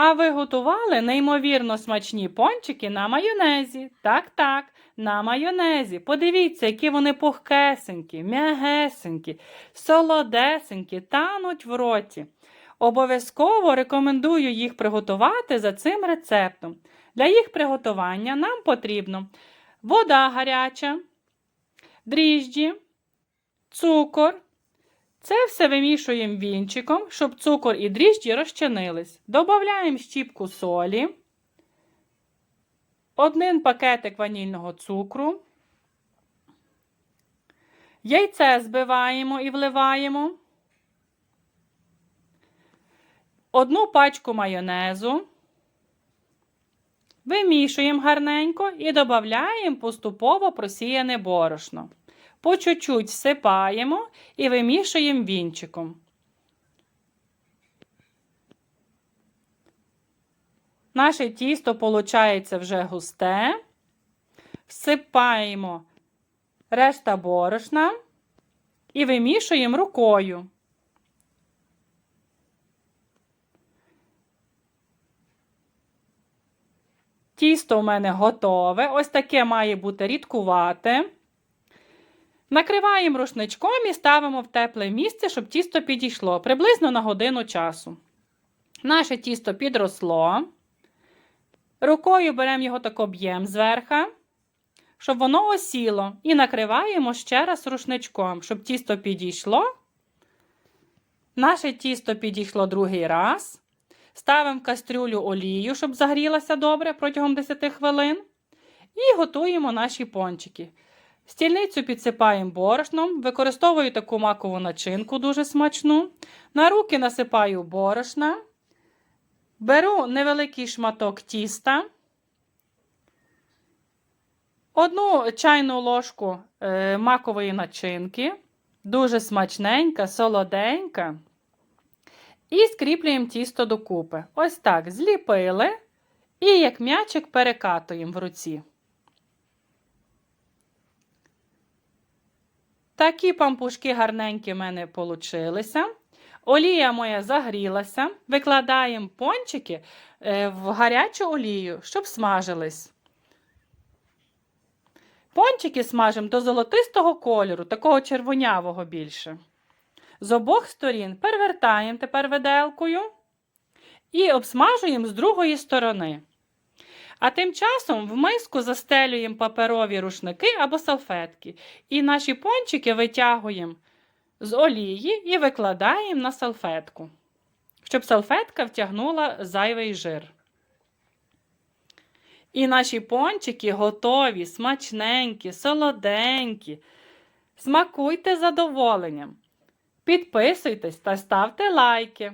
А ви готували неймовірно смачні пончики на майонезі. Так, так, на майонезі. Подивіться, які вони пухкесенькі, м'ягесенькі, солодесенькі, тануть в роті. Обов'язково рекомендую їх приготувати за цим рецептом. Для їх приготування нам потрібно вода гаряча, дріжджі, цукор. Це все вимішуємо вінчиком, щоб цукор і дріжджі розчинились. Добавляємо щіпку солі, один пакетик ванільного цукру. Яйце збиваємо і вливаємо. Одну пачку майонезу. Вимішуємо гарненько і додаємо поступово просіяне борошно. По чуть-чуть всипаємо і вимішуємо вінчиком. Наше тісто виходить вже густе. Всипаємо решта борошна і вимішуємо рукою. Тісто у мене готове. Ось таке має бути рідкувате. Накриваємо рушничком і ставимо в тепле місце, щоб тісто підійшло приблизно на годину часу. Наше тісто підросло. Рукою беремо його так об'єм зверха, щоб воно осіло. І накриваємо ще раз рушничком, щоб тісто підійшло. Наше тісто підійшло другий раз. Ставимо в кастрюлю олію, щоб загрілася добре протягом 10 хвилин. І готуємо наші пончики. Стільницю підсипаємо борошном, використовую таку макову начинку дуже смачну. На руки насипаю борошна. Беру невеликий шматок тіста. Одну чайну ложку е, макової начинки. Дуже смачненька, солоденька. І скріплюємо тісто докупи. Ось так зліпили. І як м'ячик перекатуємо в руці. Такі пампушки гарненькі в мене получилися. Олія моя загрілася. Викладаємо пончики е, в гарячу олію, щоб смажились. Пончики смажимо до золотистого кольору, такого червонявого більше. З обох сторін перевертаємо тепер виделкою і обсмажуємо з другої сторони. А тим часом в миску застелюємо паперові рушники або салфетки. І наші пончики витягуємо з олії і викладаємо на салфетку, щоб салфетка втягнула зайвий жир. І наші пончики готові, смачненькі, солоденькі. Смакуйте задоволенням. Підписуйтесь та ставте лайки.